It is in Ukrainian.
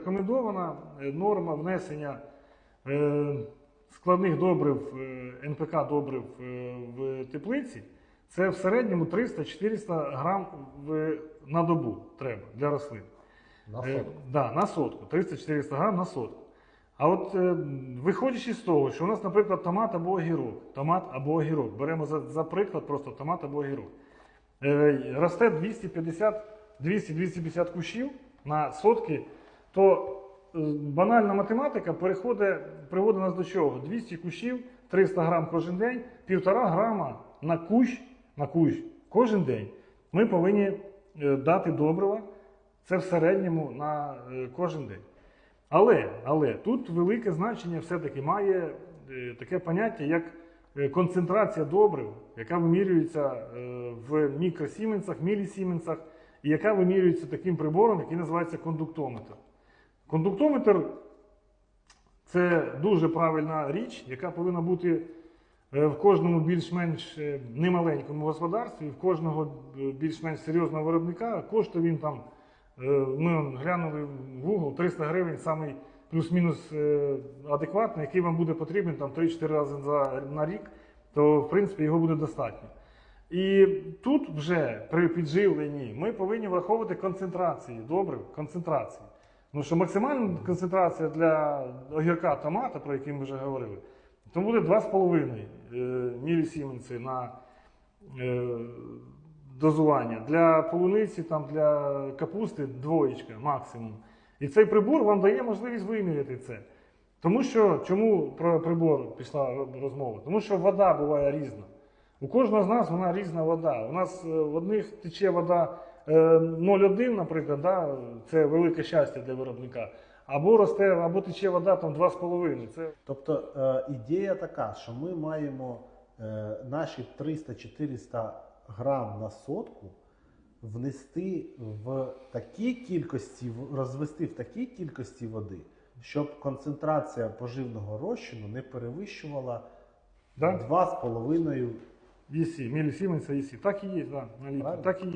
Рекомендована е, норма внесення е, складних добрив, е, НПК добрив в теплиці це в середньому 300-400 грам на добу треба для рослин. На сотку. да, на сотку. 300-400 грам на сотку. А от виходячи з того, що у нас, наприклад, томат або огірок, томат або огірок, беремо за, за приклад просто томат або огірок. Росте 250 200-250 кущів на сотки, то е, банальна математика приводить нас до чого? 200 кущів, 300 грам кожен день, 1,5 грама на кущ, на кущ кожен день. Ми повинні е, дати добрива. Це в середньому на е, кожен день. Але, але тут велике значення все-таки має таке поняття, як концентрація добрив, яка вимірюється в мікросіменсах, мілісіменсах, і яка вимірюється таким прибором, який називається кондуктометр. Кондуктометр це дуже правильна річ, яка повинна бути е, в кожному більш-менш е, немаленькому господарстві, в кожного е, більш-менш серйозного виробника. Коштує він там, ми глянули в Google, 300 гривень, самий плюс-мінус адекватний, який вам буде потрібен там 3-4 рази на рік, то в принципі його буде достатньо. І тут вже при підживленні ми повинні враховувати концентрації, добрив, концентрації. Ну що максимальна концентрація для огірка томата, про який ми вже говорили, то буде 2,5 е, мілісіменси на е, дозування. Для полуниці, там, для капусти двоєчка максимум. І цей прибор вам дає можливість виміряти це. Тому що чому про прибор пішла розмова? Тому що вода буває різна. У кожного з нас вона різна вода. У нас е, в одних тече вода е, 0,1, наприклад, да, це велике щастя для виробника. Або росте, або тече вода там 2,5. Це Тобто е, ідея така, що ми маємо е, наші 300-400 грам на сотку внести в такій кількості, розвести в такій кількості води, щоб концентрація поживного розчину не перевищувала Да. 2,5 ЄСі, мілісіменса ЄСі. Так і є, да, на літр. Так і є.